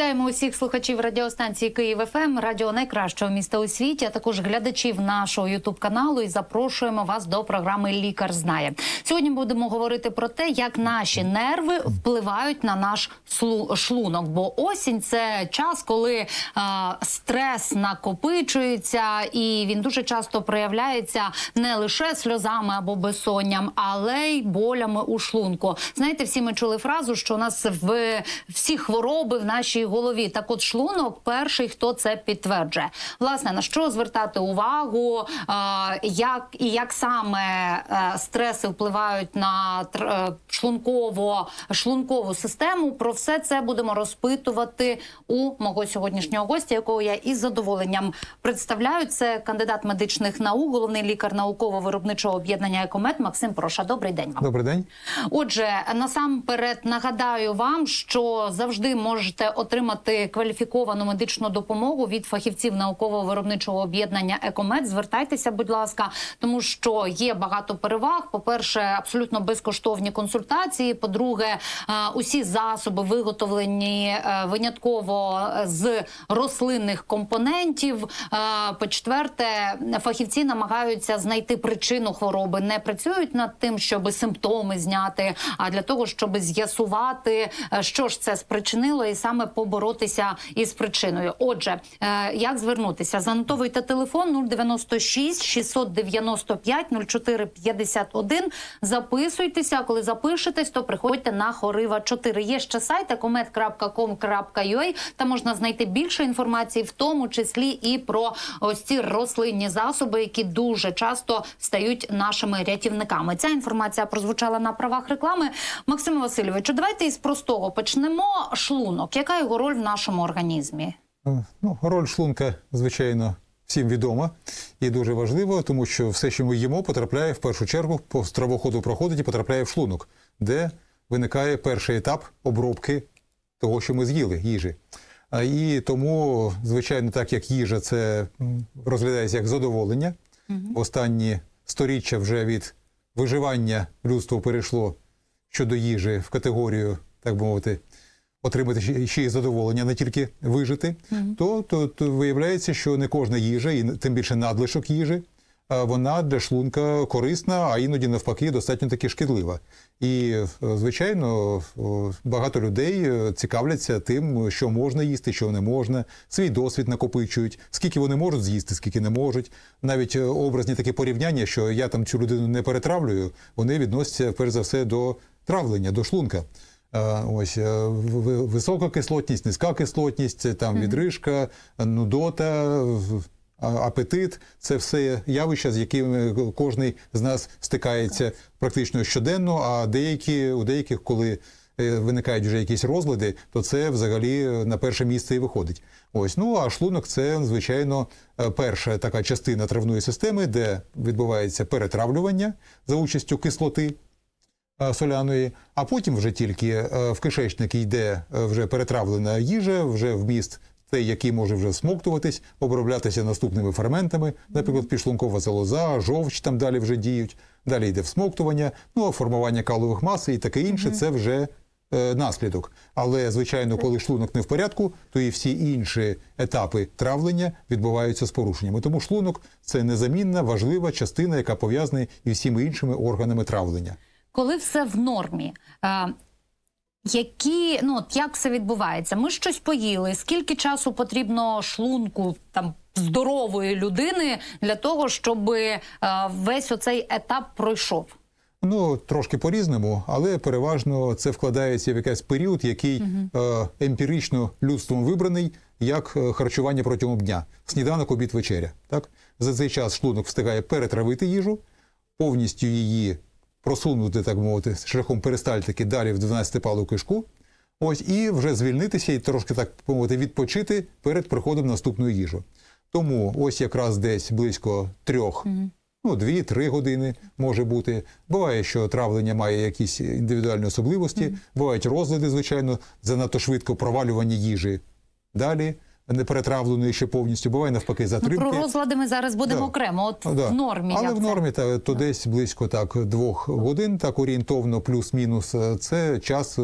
Вітаємо усіх слухачів радіостанції Київ ФМ, радіо найкращого міста у світі, а також глядачів нашого Ютуб каналу. І запрошуємо вас до програми Лікар знає. Сьогодні будемо говорити про те, як наші нерви впливають на наш шлунок. Бо осінь це час, коли а, стрес накопичується, і він дуже часто проявляється не лише сльозами або безсонням, але й болями у шлунку. Знаєте, всі ми чули фразу, що у нас в всі хвороби в нашій голові. Так, от шлунок перший, хто це підтверджує. Власне, на що звертати увагу, як і як саме е, стреси впливають на е, шлунково шлункову систему. Про все це будемо розпитувати у мого сьогоднішнього гостя, якого я із задоволенням представляю. Це кандидат медичних наук, головний лікар науково-виробничого об'єднання «Екомед» Максим Проша. Добрий день вам. Добрий день. Отже, насамперед нагадаю вам, що завжди можете отримати кваліфіковану медичну допомогу від фахівців науково-виробничого об'єднання «Екомед». Звертайтеся, будь ласка, тому що є багато переваг. По перше, абсолютно безкоштовні консультації. По-друге, е, усі засоби виготовлені е, винятково з рослинних компонентів. Е, По-четверте, фахівці намагаються знайти причину хвороби, не працюють над тим, щоб симптоми зняти, а для того, щоб з'ясувати, е, що ж це спричинило, і саме поборотися із причиною. Отже, е, як звернутися? Занотовуйте телефон 096 695 04 51. Записуйтеся. Коли запишетесь, то приходьте на Хорива 4. Є ще сайт ecomed.com.ua, Там можна знайти більше інформації, в тому числі і про ось ці рослинні засоби, які дуже часто стають нашими рятівниками. Ця інформація прозвучала на правах реклами. Максиме Васильовичу, давайте із простого почнемо. Шлунок. Яка його роль в нашому організмі? Е, Ну, роль шлунка, звичайно, всім відома і дуже важливо, тому що все, що ми їмо, потрапляє в першу чергу по стравоходу проходить і потрапляє в шлунок, де виникає перший етап обробки того, що ми з'їли, їжі. А І тому, звичайно, так як їжа це розглядається як задоволення. Останні сторіччя вже від виживання людство перейшло щодо їжі в категорію, так би мовити, отримати ще- й задоволення, не тільки вижити, то, то, то виявляється, що не кожна їжа, і тим більше надлишок їжі, вона для шлунка корисна, а іноді навпаки достатньо таки шкідлива. І, е, звичайно, багато людей е, цікавляться тим, що можна їсти, що не можна, свій досвід накопичують, скільки вони можуть з'їсти, скільки не можуть. Навіть е, образні такі порівняння, що я там цю людину не перетравлюю, вони відносяться перш за все до травлення, до шлунка. Е, Ось е, в- в- висока кислотність, низька кислотність, там відрижка, нудота, апетит це все явища, з якими кожен з нас стикається практично щоденно. А деякі у деяких, коли е, виникають вже якісь розлади, то це взагалі е, на перше місце і виходить. Ось ну а шлунок це звичайно е, перша така частина травної системи, де відбувається перетравлювання за участю кислоти е, соляної, а потім вже тільки е, в кишечник йде е, вже перетравлена їжа, вже вміст той, який може вже всмоктуватись, оброблятися наступними ферментами, наприклад, підшлункова залоза, жовч там далі вже діють. Далі йде всмоктування, ну а формування калових мас і таке інше це вже е, наслідок. Але звичайно, коли шлунок не в порядку, то і всі інші етапи травлення відбуваються з порушеннями. Тому шлунок це незамінна, важлива частина, яка пов'язана із всіми іншими органами травлення. Коли все в нормі. Е, які ну от як все відбувається? Ми щось поїли. Скільки часу потрібно шлунку там здорової людини для того, щоб е, весь оцей етап пройшов? Ну, трошки по-різному, але переважно це вкладається в якийсь період, який е, емпірично людством вибраний як е, харчування протягом дня. Сніданок, обід, вечеря. Так? За цей час шлунок встигає перетравити їжу, повністю її просунути, так мовити, шляхом перистальтики далі в 12-палу кишку. Ось і вже звільнитися і трошки так мовити відпочити перед приходом наступної їжі. Тому ось якраз десь близько трьох, ну дві-три години може бути. Буває, що травлення має якісь індивідуальні особливості, бувають розлади, звичайно, занадто швидко провалювання їжі. Далі не перетравленої ще повністю. Буває навпаки Ну, про розлади ми зараз будемо Да. окремо. От Ну, да. в нормі. Але як в нормі та, то десь близько так двох годин, так орієнтовно, плюс-мінус. е, Це час, е,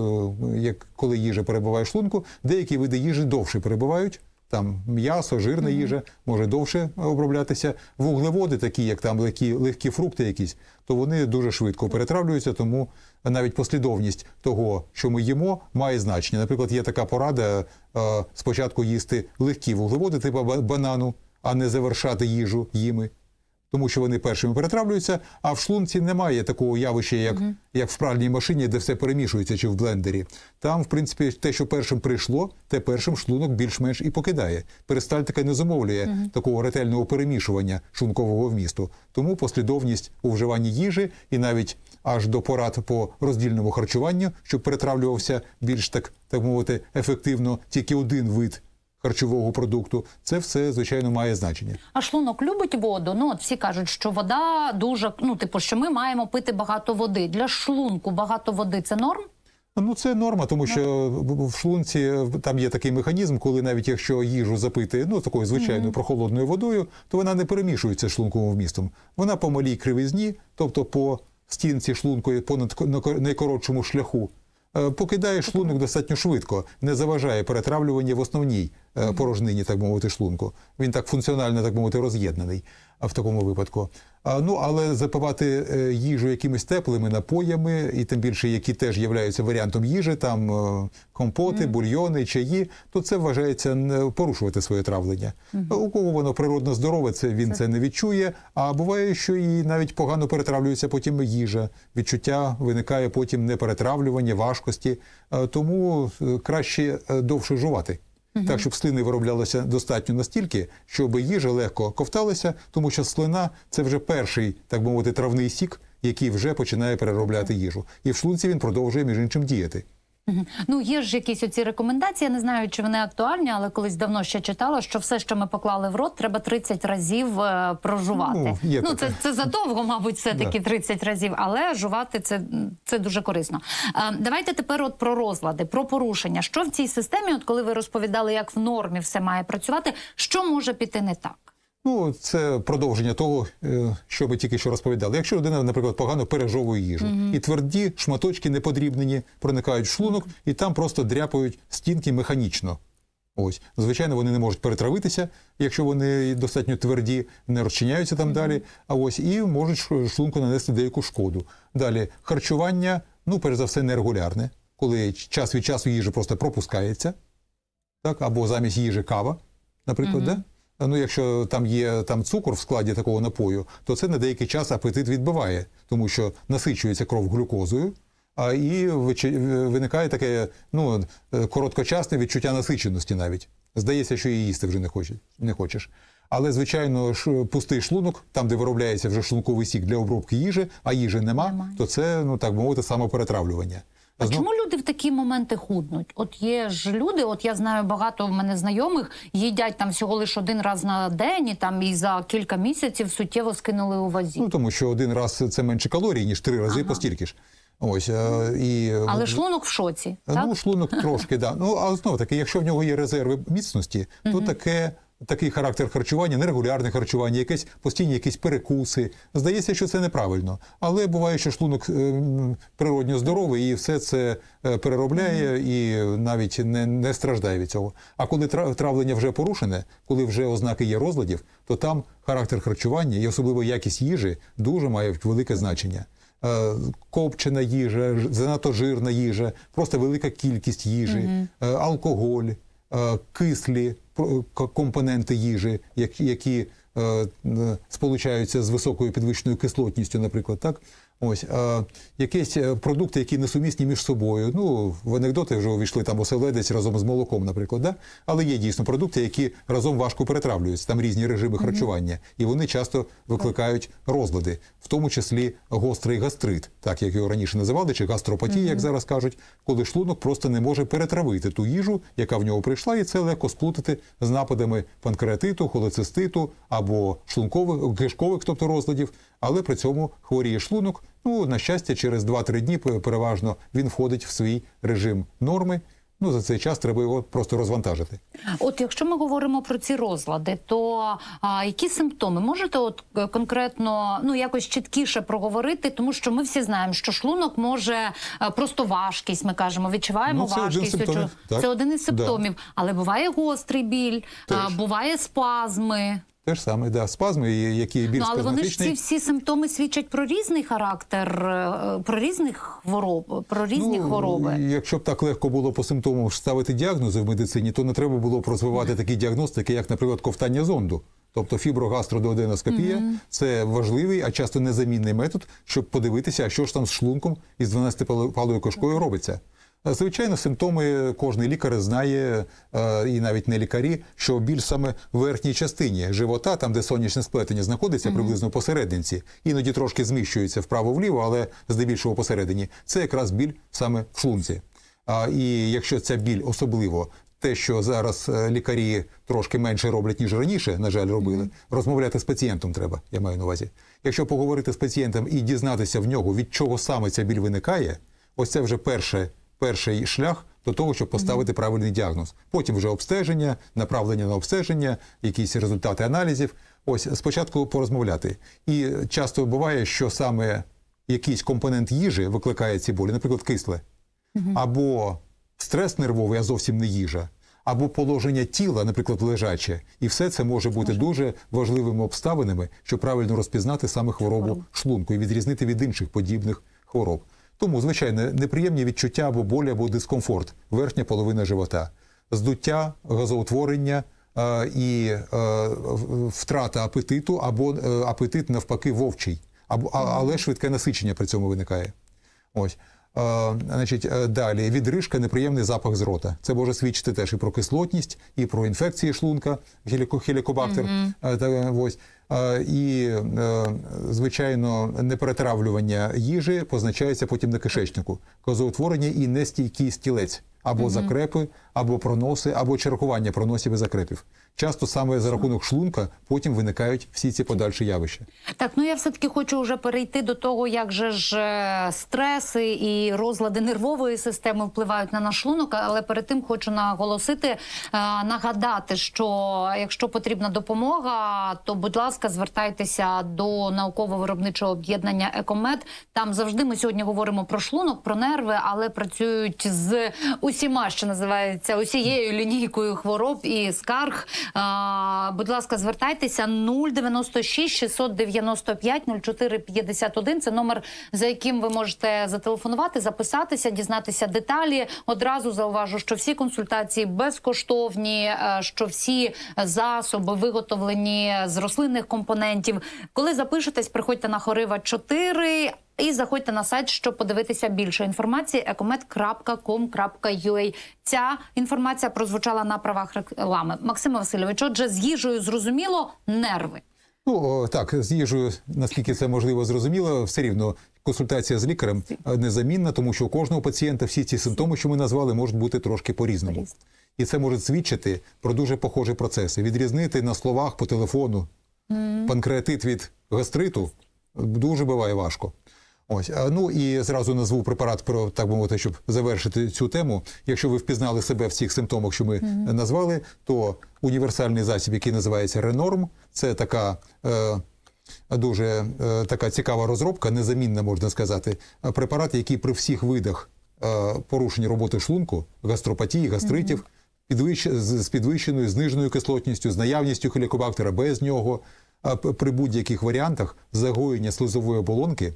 як коли їжа перебуває в шлунку. Деякі види їжі довше перебувають. Там м'ясо, жирна їжа може довше оброблятися. Вуглеводи, такі як там легкі, легкі фрукти, якісь, то вони дуже швидко перетравлюються. Тому навіть послідовність того, що ми їмо, має значення. Наприклад, є така порада е, спочатку їсти легкі вуглеводи, типу банану, а не завершати їжу їми тому що вони першими перетравлюються, а в шлунці немає такого явища, як, як в пральній машині, де все перемішується чи в блендері. Там, в принципі, те, що першим прийшло, те першим шлунок більш-менш і покидає. Перистальтика не замовлює такого ретельного перемішування шлункового вмісту. Тому послідовність у вживанні їжі і навіть аж до порад по роздільному харчуванню, щоб перетравлювався більш так, так мовити, ефективно тільки один вид харчового продукту. Це все, звичайно, має значення. А шлунок любить воду. Ну от всі кажуть, що вода дуже ну, типу, що ми маємо пити багато води. Для шлунку багато води це норм. Ну, це норма, тому що в- в шлунці е, там є такий механізм, коли навіть якщо їжу запити ну такою звичайною прохолодною водою, то вона не перемішується шлунковим вмістом. Вона по малій кривизні, тобто по стінці шлунку понад найкоротшому шляху. е, Покидає шлунок достатньо швидко, не заважає перетравлювання в основній порожнині, так мовити, шлунку. Він так функціонально, так мовити, роз'єднаний в такому випадку. Ну, але запивати е, їжу якимись теплими напоями, і тим більше, які теж являються варіантом їжі, там е, компоти, бульйони, чаї, то це вважається не порушувати своє травлення. У кого воно природно здорове, це він це. не відчує. А буває, що і навіть погано перетравлюється потім їжа. Відчуття виникає потім неперетравлювання, важкості. Е, Тому е, краще е, довше жувати. Так, щоб слини вироблялося достатньо настільки, щоб їжа легко ковталася, тому що слина це вже перший, так би мовити, травний сік, який вже починає переробляти їжу. І в шлунці він продовжує між іншим діяти. Ну, є ж якісь оці рекомендації. Я не знаю, чи вони актуальні, але колись давно ще читала, що все, що ми поклали в рот, треба 30 разів е, прожувати. Ну, є ну таке. це, це задовго, мабуть, все таки 30 разів, але жувати це, це дуже корисно. Е, давайте тепер от про розлади, про порушення. Що в цій системі, от коли ви розповідали, як в нормі все має працювати, що може піти не так? Ну, це продовження того, е, що ми тільки що розповідали. Якщо людина, наприклад, погано пережовує їжу, і тверді шматочки неподрібнені проникають в шлунок, і там просто дряпають стінки механічно. Ось, звичайно, вони не можуть перетравитися, якщо вони достатньо тверді, не розчиняються там далі. А ось і можуть шлунку нанести деяку шкоду. Далі харчування, ну, перш за все, нерегулярне, коли час від часу їжа просто пропускається, так, або замість їжі кава, наприклад, да? Ну, якщо там є там цукор в складі такого напою, то це на деякий час апетит відбиває, тому що насичується кров глюкозою, а і виникає таке ну, е, короткочасне відчуття насиченості навіть. Здається, що і їсти вже не хочеш. Не хочеш. Але, звичайно, пустий шлунок, там, де виробляється вже шлунковий сік для обробки їжі, а їжі нема, Немає. то це, ну так би мовити, самоперетравлювання. А Знов- чому люди в такі моменти худнуть? От є ж люди, от я знаю багато в мене знайомих, їдять там всього лише один раз на день, і там і за кілька місяців суттєво скинули у вазі. Ну, тому що один раз це менше калорій, ніж три рази постільки ж. Ось, е, і, Але шлунок в шоці. Так? Ну, шлунок трошки, да. Ну, а знову таки, якщо в нього є резерви міцності, то таке. Такий характер харчування, нерегулярне харчування, якесь постійні якісь перекуси. Здається, що це неправильно. Але буває, що шлунок е, природньо здоровий і все це е, переробляє і навіть не, не страждає від цього. А коли травлення вже порушене, коли вже ознаки є розладів, то там характер харчування і особливо якість їжі дуже має велике значення. Е, Копчена їжа, занадто жирна їжа, просто велика кількість їжі, алкоголь, кислі компоненти їжі, які, е, сполучаються з високою підвищеною кислотністю, наприклад, так. Ось е, якісь е, продукти, які несумісні між собою. Ну, в анекдоти вже увійшли там оселедець разом з молоком, наприклад, да? але є дійсно продукти, які разом важко перетравлюються. Там різні режими харчування, і вони часто викликають розлади, в тому числі гострий гастрит, так як його раніше називали, чи гастропатія, як зараз кажуть, коли шлунок просто не може перетравити ту їжу, яка в нього прийшла, і це легко сплутати з нападами панкреатиту, холециститу або шлункових кишкових, тобто розладів, але при цьому хворіє шлунок. Ну, на щастя, через 2-3 дні переважно він входить в свій режим норми. Ну за цей час треба його просто розвантажити. От якщо ми говоримо про ці розлади, то а, які симптоми можете от е, конкретно ну якось чіткіше проговорити, тому що ми всі знаємо, що шлунок може е, просто важкість. Ми кажемо, відчуваємо Ну, це важкість. так. Це один із Да. симптомів, але буває гострий біль, а, буває спазми. Те ж саме, да, спазми, які більш Ну, але вони ж ці всі симптоми свідчать про різний характер, е, про різних хвороб, про різні хвороби. Ну, Якщо б так легко було по симптомам ставити діагнози в медицині, то не треба було б розвивати такі діагностики, як, наприклад, ковтання зонду. Тобто фіброгастродуоденоскопія – це важливий, а часто незамінний метод, щоб подивитися, що ж там з шлунком із 12-палою кишкою робиться. Звичайно, симптоми кожний лікар знає, е, і навіть не лікарі, що біль саме в верхній частині живота, там де сонячне сплетення знаходиться, приблизно посерединці, іноді трошки зміщується вправо-вліво, але здебільшого посередині. Це якраз біль саме в шлунці. А, і якщо ця біль особливо те, що зараз е, лікарі трошки менше роблять, ніж раніше, на жаль, робили, розмовляти з пацієнтом треба, я маю на увазі. Якщо поговорити з пацієнтом і дізнатися в нього, від чого саме ця біль виникає, ось це вже перше, перший шлях до того, щоб поставити правильний діагноз. Потім вже обстеження, направлення на обстеження, якісь результати аналізів. Ось спочатку порозмовляти. І часто буває, що саме якийсь компонент їжі викликає ці болі, наприклад, кисле або стрес нервовий, а зовсім не їжа, або положення тіла, наприклад, лежаче. І все це може бути дуже важливими обставинами, щоб правильно розпізнати саме хворобу шлунку і відрізнити від інших подібних хвороб. Тому, звичайно, неприємні відчуття або болі, або дискомфорт, верхня половина живота, здуття, газоутворення е, і е, втрата апетиту, або е, апетит навпаки вовчий, або, але швидке насичення при цьому виникає. Ось. Значить, далі відрижка, неприємний запах з рота. Це може свідчити теж і про кислотність, і про інфекції шлунка, хелікобактер. Е, та, ось. І, е, звичайно, неперетравлювання їжі позначається потім на кишечнику. Козоутворення і нестійкий стілець. Або закрепи, або проноси, або чергування проносів і закрепів. Часто саме за рахунок шлунка потім виникають всі ці подальші явища. Так, ну я все таки хочу вже перейти до того, як же ж е, стреси і розлади нервової системи впливають на наш шлунок. Але перед тим хочу наголосити, е, нагадати, що якщо потрібна допомога, то будь ласка, звертайтеся до науково-виробничого об'єднання Екомед. Там завжди ми сьогодні говоримо про шлунок, про нерви, але працюють з усіма, що називається усією лінійкою хвороб і скарг. А, будь ласка, звертайтеся 096 695 04 51. Це номер, за яким ви можете зателефонувати, записатися, дізнатися деталі. Одразу зауважу, що всі консультації безкоштовні, е, що всі засоби виготовлені з рослинних компонентів. Коли запишетесь, приходьте на Хорива 4 і заходьте на сайт, щоб подивитися більше інформації ecomed.com.ua. Ця інформація прозвучала на правах реклами. Максиме Васильович, отже, з їжею зрозуміло нерви. Ну так, з їжею, наскільки це можливо зрозуміло, все рівно консультація з лікарем е, незамінна, тому що у кожного пацієнта всі ці симптоми, що ми назвали, можуть бути трошки по-різному. По-різному. І це може свідчити про дуже похожі процеси. Відрізнити на словах по телефону панкреатит від гастриту дуже буває важко. Ось, ну і зразу назву препарат про так би мовити, щоб завершити цю тему. Якщо ви впізнали себе в цих симптомах, що ми назвали, то універсальний засіб, який називається Ренорм, це така. Е, Дуже е, така цікава розробка, незамінна можна сказати. Е, Препарат, який при всіх видах е, порушень роботи шлунку, гастропатії, гастритів, підвищ... з з підвищеною зниженою кислотністю, з наявністю хелікобактера без нього, а при будь-яких варіантах загоєння слизової оболонки,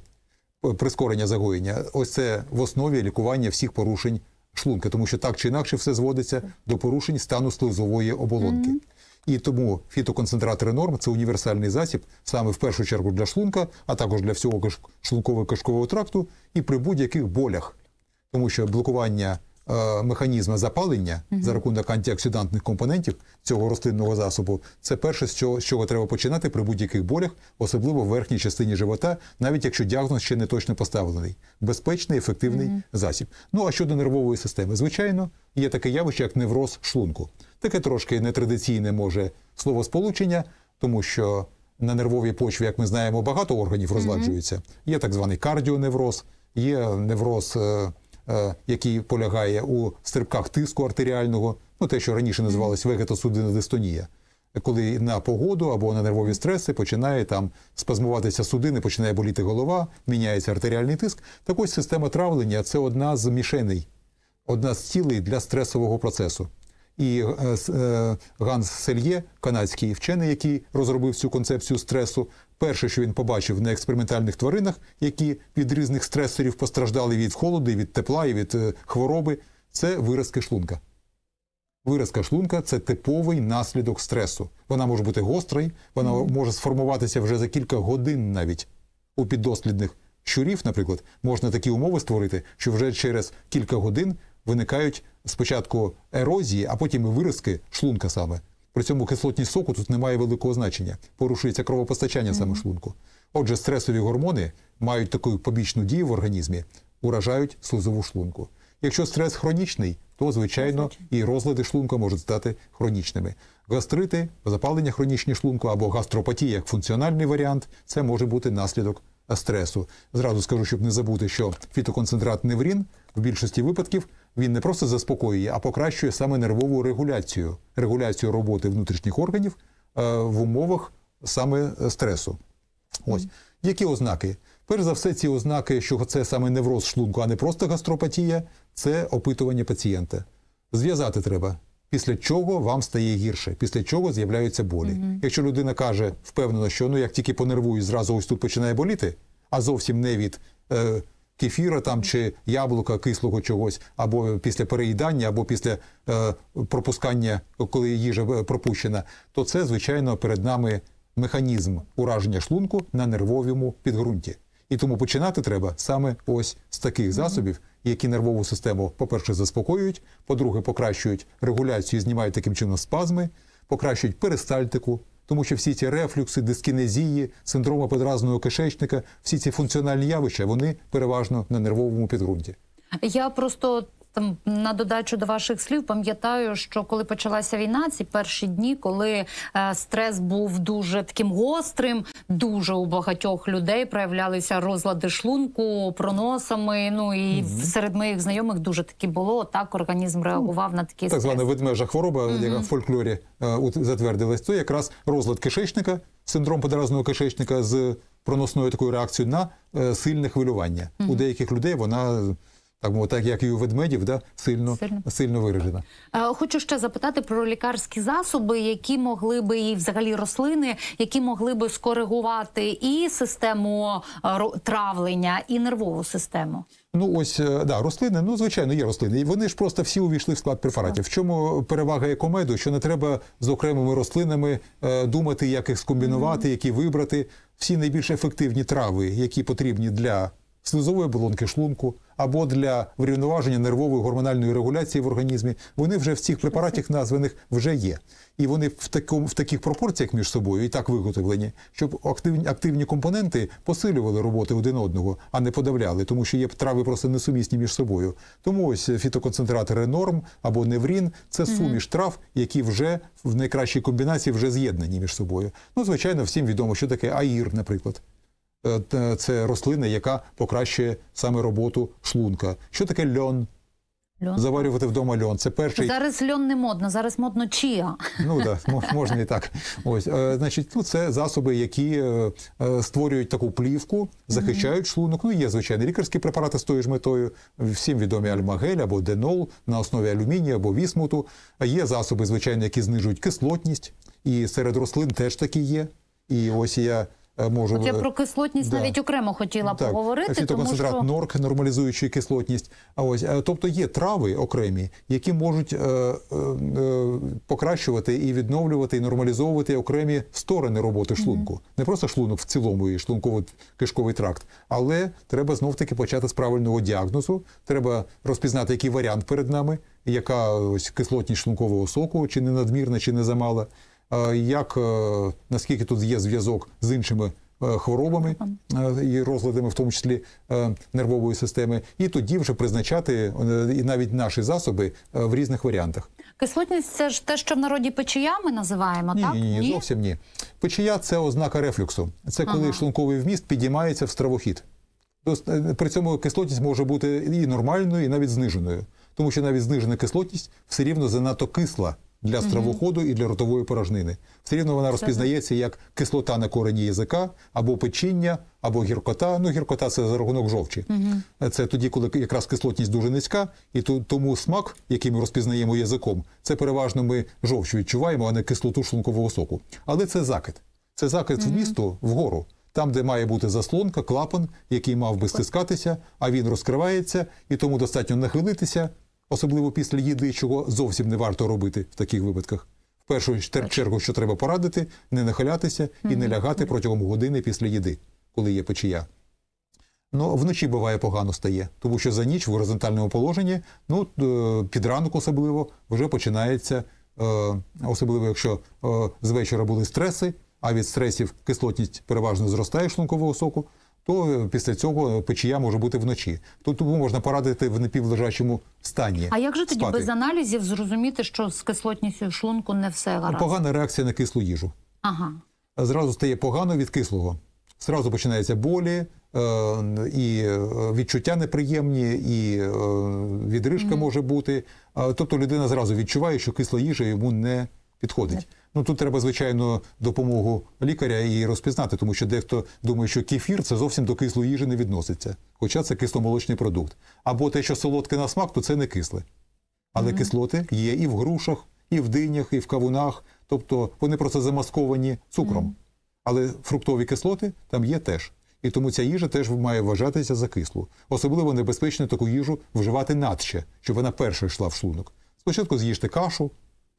прискорення загоєння, ось це в основі лікування всіх порушень шлунка, тому що так чи інакше все зводиться до порушень стану слизової оболонки. І тому фітоконцентратори норм це універсальний засіб саме в першу чергу для шлунка, а також для всього шлунково-кишкового тракту і при будь-яких болях. Тому що блокування е, механізму запалення за рахунок антиоксидантних компонентів цього рослинного засобу це перше, з чого, з чого треба починати при будь-яких болях, особливо в верхній частині живота, навіть якщо діагноз ще не точно поставлений. Безпечний, ефективний засіб. Ну а щодо нервової системи, звичайно, є таке явище, як невроз шлунку. Таке трошки нетрадиційне може словосполучення, тому що на нервовій почві, як ми знаємо, багато органів розладжуються. Є так званий кардіоневроз, є невроз е, який полягає у стрибках тиску артеріального, ну те, що раніше називалось вегетосудинна дистонія. Коли на погоду або на нервові стреси починає там спазмуватися судини, починає боліти голова, міняється артеріальний тиск. Так ось система травлення це одна з мішеней, одна з цілей для стресового процесу. І е, е, Ганс Сельє, канадський вчений, який розробив цю концепцію стресу, перше, що він побачив на експериментальних тваринах, які від різних стресорів постраждали від холоду, і від тепла, і від е, хвороби, це виразки шлунка. Виразка шлунка це типовий наслідок стресу. Вона може бути гострою, вона може сформуватися вже за кілька годин навіть. У піддослідних щурів, наприклад, можна такі умови створити, що вже через кілька годин виникають спочатку ерозії, а потім і виразки шлунка саме. При цьому кислотність соку тут не має великого значення. Порушується кровопостачання саме шлунку. Отже, стресові гормони мають таку побічну дію в організмі, уражають слизову шлунку. Якщо стрес хронічний, то звичайно і розлади шлунка можуть стати хронічними. Гастрити, запалення хронічні шлунку або гастропатія як функціональний варіант це може бути наслідок стресу. Зразу скажу, щоб не забути, що фітоконцентрат неврін в більшості випадків він не просто заспокоює, а покращує саме нервову регуляцію, регуляцію роботи внутрішніх органів е, в умовах саме стресу. Ось які ознаки? Перш за все, ці ознаки, що це саме невроз шлунку, а не просто гастропатія, це опитування пацієнта. Зв'язати треба. Після чого вам стає гірше, після чого з'являються болі. Якщо людина каже впевнено, що ну як тільки понервую, зразу ось тут починає боліти, а зовсім не від е, кефіра там чи яблука, кислого чогось, або після переїдання, або після е, пропускання, коли їжа е, пропущена, то це звичайно перед нами механізм ураження шлунку на нервовому підґрунті. І тому починати треба саме ось з таких засобів, які нервову систему, по-перше, заспокоюють, по-друге, покращують регуляцію, знімають таким чином спазми, покращують перистальтику, тому що всі ці рефлюкси, дискінезії, синдроми подразного кишечника, всі ці функціональні явища, вони переважно на нервовому підґрунті. Я просто там на додачу до ваших слів пам'ятаю, що коли почалася війна, ці перші дні, коли е, стрес був дуже таким гострим, дуже у багатьох людей проявлялися розлади шлунку, проносами. Ну і серед моїх знайомих дуже таки було. Так організм реагував на такі Так звана ведмежа хвороба, яка в фольклорі е, затвердилась, то якраз розлад кишечника, синдром подразного кишечника з проносною такою реакцією на е, сильне хвилювання. У деяких людей вона, так мовити, так як і у ведмедів, да, сильно, Сильно. сильно виражена. Хочу ще запитати про лікарські засоби, які могли би і взагалі рослини, які могли би скоригувати і систему травлення, і нервову систему. Ну ось е, да, рослини, ну звичайно, є рослини. І вони ж просто всі увійшли в склад препаратів. В чому перевага екомеду? Що не треба з окремими рослинами е, думати, як їх скомбінувати, які вибрати. Всі найбільш ефективні трави, які потрібні для слизової оболонки шлунку або для врівноваження нервової гормональної регуляції в організмі, вони вже в цих препаратах названих вже є. І вони в такому в таких пропорціях між собою і так виготовлені, щоб активні, активні компоненти посилювали роботи один одного, а не подавляли, тому що є трави просто несумісні між собою. Тому ось фітоконцентрат Ренорм або Неврін це суміш трав, які вже в найкращій комбінації вже з'єднані між собою. Ну, звичайно, всім відомо, що таке аїр, наприклад. Е, Це рослина, яка покращує саме роботу шлунка. Що таке льон? Льон. Заварювати вдома льон. Це перший Зараз льон не модно, зараз модно чія. Ну да, можна і так. Ось, е, значить, ну це засоби, які е, створюють таку плівку, захищають шлунок. Ну є звичайно лікарські препарати з тою ж метою. Всім відомі альмагель або денол на основі алюмінію або вісмуту. Є засоби, звичайно, які знижують кислотність, і серед рослин теж такі є. І ось я можу От я е, про кислотність да. навіть окремо хотіла так, поговорити, тому фітоконцентрат що норк, нормалізуючий кислотність. А ось е, тобто є трави окремі, які можуть е, е, е, покращувати і відновлювати, і нормалізовувати окремі сторони роботи шлунку. Не просто шлунок в цілому і шлунково-кишковий тракт, але треба знов таки почати з правильного діагнозу. Треба розпізнати, який варіант перед нами, яка ось кислотність шлункового соку, чи не надмірна, чи не замала. Як е, наскільки тут є зв'язок з іншими е, хворобами е, і розладами, в тому числі нервової системи, і тоді вже призначати і навіть наші засоби в різних варіантах. кислотність це ж те, що в народі печіями називаємо, Ні, так? ні, ні, зовсім ні. Печія це ознака рефлюксу. Це коли Ага. шлунковий вміст підіймається в стравохід. Е, При цьому кислотність може бути і нормальною, і навіть зниженою. Тому що навіть знижена кислотність все рівно занадто кисла для стравоходу і для ротової порожнини. Все рівно вона розпізнається як кислота на корені язика, або печіння, або гіркота. Ну, гіркота це за рахунок жовчі. Це тоді, коли якраз кислотність дуже низька, і тому смак, який ми розпізнаємо язиком, це переважно ми жовчу відчуваємо, а не кислоту шлункового соку. Але це закид. Це закид вмісту вгору. Там, де має бути заслонка, клапан, який мав би стискатися, а він розкривається, і тому достатньо нахилитися, особливо після їди, чого зовсім не варто робити в таких випадках. В першу чергу, що треба порадити, не нахилятися і не лягати протягом години після їди, коли є печія. Ну, вночі буває погано стає, тому що за ніч в горизонтальному положенні, ну е, під ранок особливо, вже починається, е, особливо якщо е, з вечора були стреси, а від стресів кислотність переважно зростає шлункового соку, то е, після цього печія може бути вночі. Тому можна порадити в напівлежачому стані. А як же тоді спати. без аналізів зрозуміти, що з кислотністю шлунку не все гаразд? Погана реакція на кислу їжу. Ага. зразу стає погано від кислого. Зразу починаються болі, е, і е, відчуття неприємні, і відрижка може бути. Тобто людина зразу відчуває, що кисла їжа йому не підходить. Ну тут треба, звичайно, допомогу лікаря і розпізнати, тому що дехто думає, що кефір це зовсім до кислої їжі не відноситься, хоча це кисломолочний продукт. Або те, що солодке на смак, то це не кисле. Але кислоти є і в грушах, і в динях, і в кавунах. Тобто вони просто замасковані цукром. Але фруктові кислоти там є теж. І тому ця їжа теж має вважатися за кислу. Особливо небезпечно таку їжу вживати надще, щоб вона перша йшла в шлунок. Спочатку з'їжте кашу,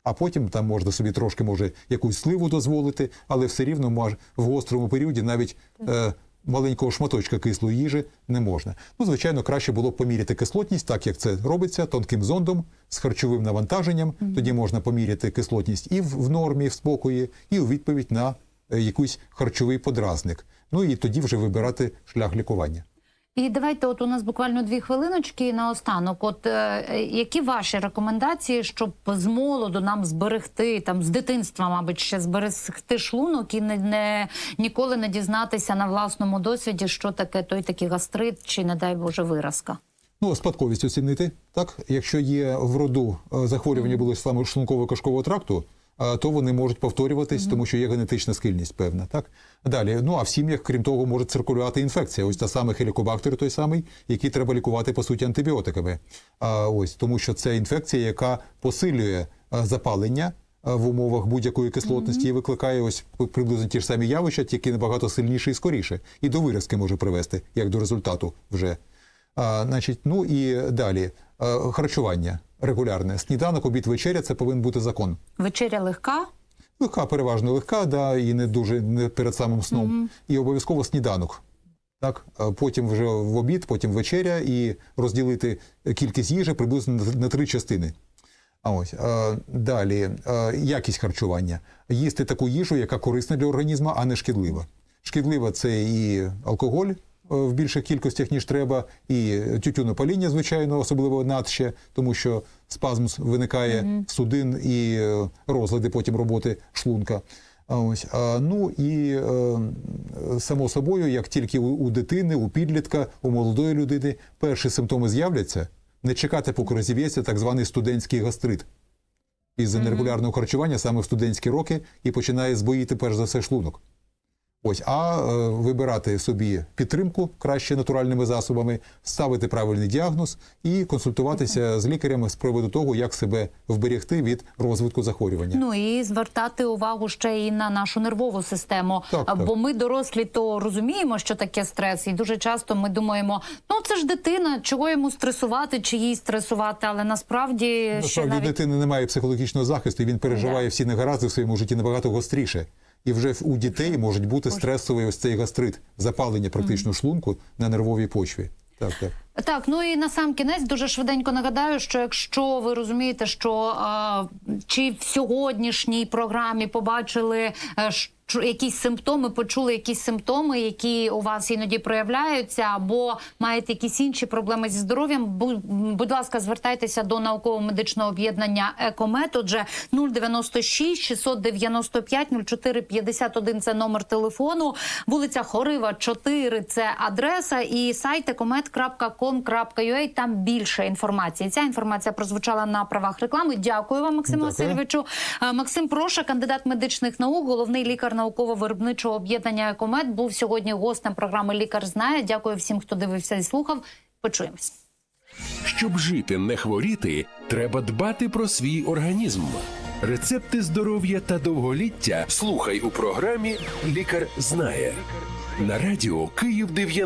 а потім там можна собі трошки може якусь сливу дозволити, але все рівно може в гострому періоді навіть е, маленького шматочка кислої їжі не можна. Ну, звичайно, краще було б поміряти кислотність, так як це робиться тонким зондом з харчовим навантаженням. Тоді можна поміряти кислотність і в, в нормі, в спокої, і у відповідь на е, якийсь харчовий подразник. Ну і тоді вже вибирати шлях лікування. І давайте, от у нас буквально дві хвилиночки наостанок. От е, які ваші рекомендації, щоб з молоду нам зберегти там з дитинства, мабуть, ще зберегти шлунок і не, не ніколи не дізнатися на власному досвіді, що таке той такий гастрит, чи не дай Боже виразка. Ну, спадковість оцінити. Так, якщо є в роду е, захворювання були саме шлунково-кишкового тракту, е, то вони можуть повторюватись, тому що є генетична схильність певна. Так далі. Ну а в сім'ях, крім того, може циркулювати інфекція. Ось та саме хелікобактер, той самий, який треба лікувати по суті антибіотиками. А ось тому, що це інфекція, яка посилює запалення. В умовах будь-якої кислотності і викликає ось приблизно ті ж самі явища, тільки набагато сильніше і скоріше, і до виразки може привести, як до результату вже. А, значить, ну і далі харчування регулярне. Сніданок, обід, вечеря це повинен бути закон. Вечеря легка. Легка, переважно легка, да, і не дуже не перед самим сном. І обов'язково сніданок. Так, потім вже в обід, потім вечеря, і розділити кількість їжі приблизно на- три частини. А ось далі якість харчування. Їсти таку їжу, яка корисна для організму, а не шкідлива. Шкідлива це і алкоголь е, в більших кількостях, ніж треба, і тютюнопаління, звичайно, особливо надще, тому що спазм виникає судин і е, розлади потім роботи шлунка. Ось, ну і е, само собою, як тільки у, у дитини, у підлітка, у молодої людини перші симптоми з'являться, не чекати, поки розів'ється так званий студентський гастрит із нерегулярного харчування саме в студентські роки і починає збоїти перш за все шлунок. Ось, а е, вибирати собі підтримку краще натуральними засобами, ставити правильний діагноз і консультуватися з лікарями з приводу того, як себе вберегти від розвитку захворювання. Ну і звертати увагу ще і на нашу нервову систему. Так, так. Бо ми дорослі то розуміємо, що таке стрес, і дуже часто ми думаємо, ну це ж дитина, чого йому стресувати, чи їй стресувати, але насправді Насправді навіть дитини немає психологічного захисту, і він переживає Да. всі негаразди в своєму житті набагато гостріше. І вже у дітей можуть бути стресовий ось цей гастрит, запалення практично шлунку на нервовій почві. Так, так. Так, ну і на сам кінець дуже швиденько нагадаю, що якщо ви розумієте, що е, чи в сьогоднішній програмі побачили. е, що Якісь симптоми, почули якісь симптоми, які у вас іноді проявляються, або маєте якісь інші проблеми зі здоров'ям. бу- Будь ласка, звертайтеся до науково-медичного об'єднання «Екомет». Отже, 096 695 04 51 – це номер телефону. Вулиця Хорива, 4 – це адреса і сайт ecomet.com.ua. Там більше інформації. Ця інформація прозвучала на правах реклами. Дякую вам, Максиму Васильовичу. Максим Проша, кандидат медичних наук, головний лікар науково-виробничого об'єднання «Екомет», був сьогодні гостем програми Лікар знає. Дякую всім, хто дивився і слухав. Почуємось. Щоб жити, не хворіти, треба дбати про свій організм. Рецепти здоров'я та довголіття слухай у програмі Лікар знає на радіо Київ 90.